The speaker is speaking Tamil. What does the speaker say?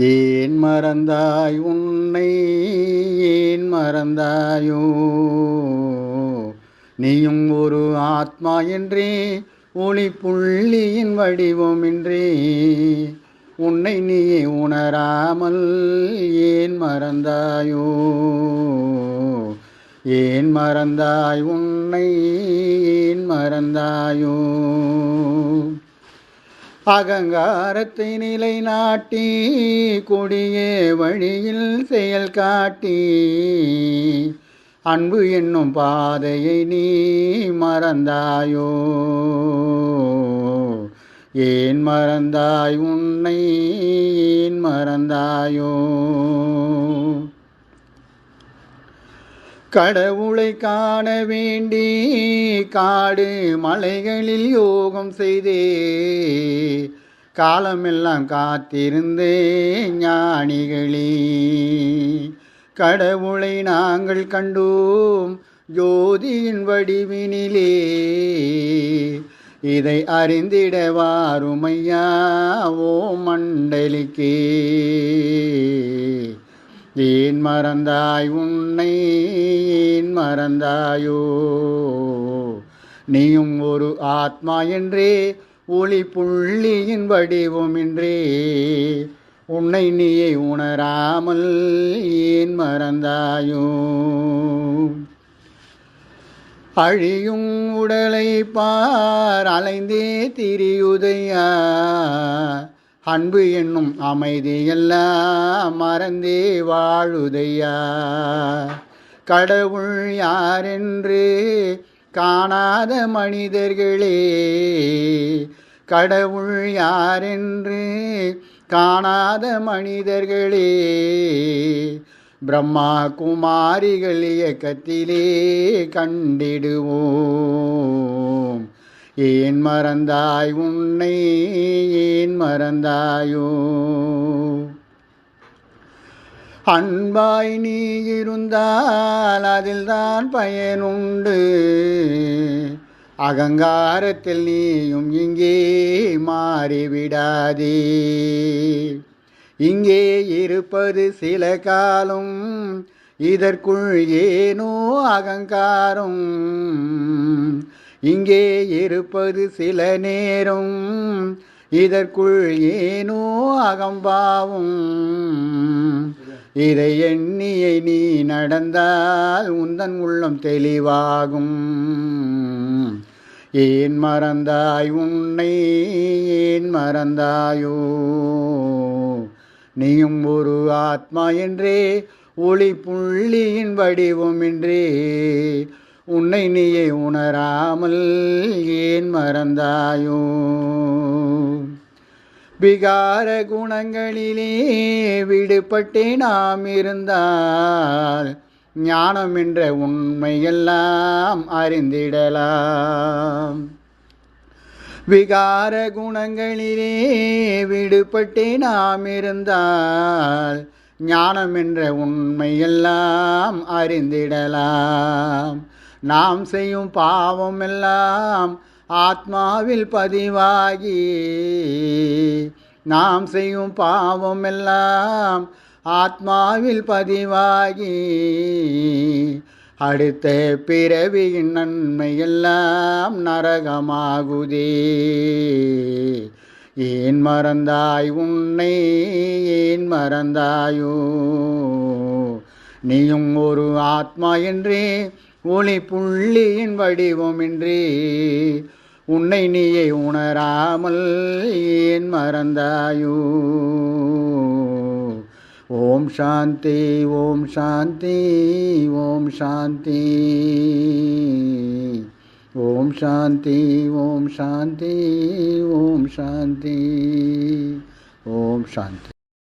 ஏன் மறந்தாய் உன்னை? ஏன் மறந்தாயோ? நீயும் ஒரு ஆத்மா என்றே ஒளி புள்ளியின் வடிவமின்றே உன்னை நீயே உணராமல் ஏன் மறந்தாயோ? ஏன் மறந்தாய் உன்னை? ஏன் மறந்தாயோ? அகங்காரத்தை நிலைநாட்டி கொடிய வழியில் செயல் காட்டி அன்பு என்னும் பாதையை நீ மறந்தாயோ? ஏன் மறந்தாய் உன்னை? ஏன் மறந்தாயோ? கடவுளை காண வேண்டி காடு மலைகளில் யோகம் செய்தே. காலமெல்லாம் காத்திருந்தே ஞானிகளே. கடவுளை நாங்கள் கண்டோம் ஜோதியின் வடிவினிலே. இதை அறிந்திட வாருமையா ஓ மண்டலிக்கே. ஏன் மறந்தாய் உன்னை மறந்தாயோ? நீயும் ஒரு ஆத்மா என்றே ஒளி புள்ளியின் வடிவமின்றே உன்னை நீயை உணராமல் ஏன் மறந்தாயோ? அழியும் உடலை பார் அலைந்தே திரியுதையா? அன்பு என்னும் அமைதியெல்லாம் மறந்தே வாழுதையா? கடவுள் யாரென்று காணாத மனிதர்களே கடவுள் யாரென்று காணாத மனிதர்களே பிரம்மா குமாரிகள் இயக்கத்திலே கண்டிடுவோம். ஏன் மறந்தாய் உன்னை ஏன் மறந்தாயோ? அன்பாய் நீ இருந்தால் அதில்தான் பயனுண்டு. அகங்காரத்தில் நீயும் இங்கே மாறிவிடாதே. இங்கே இருப்பது சில காலம் இதற்குள் ஏனோ அகங்காரம். இங்கே இருப்பது சில நேரம் இதற்குள் ஏனோ அகம்பாவும். இதை எண்ணியை நீ நடந்தால் உந்தன் உள்ளம் தெளிவாகும். ஏன் மறந்தாய் உன்னை? ஏன் மறந்தாயோ? நீயும் ஒரு ஆத்மா என்றே ஒளி புள்ளியின் வடிவம் என்றே உன்னை நீயே உணராமல் ஏன் மறந்தாயோ? விகார குணங்களிலே விடுபட்டே நாம் இருந்தால் ஞானம் என்ற உண்மையெல்லாம் அறிந்திடலாம். விகார குணங்களிலே விடுபட்டே நாம் இருந்தால் ஞானம் என்ற உண்மையெல்லாம் அறிந்திடலாம். நாம் செய்யும் பாவம் எல்லாம் ஆத்மாவில் பதிவாகி நாம் செய்யும் பாவம் எல்லாம் ஆத்மாவில் பதிவாகி. அடுத்த பிறவியின் நன்மையெல்லாம் நரகமாகுதே. ஏன் மறந்தாய் உன்னை? ஏன் மறந்தாயோ? நீயும் ஒரு ஆத்மா என்றே ஒளி புள்ளியின் வடிவம் உன்னை நீயை உணராமல் ஏன் மறந்தாயோ? ஓம் சாந்தி ஓம் சாந்தி ஓம் சாந்தி. ஓம் சாந்தி ஓம் சாந்தி ஓம் சாந்தி. ஓம் சாந்தி.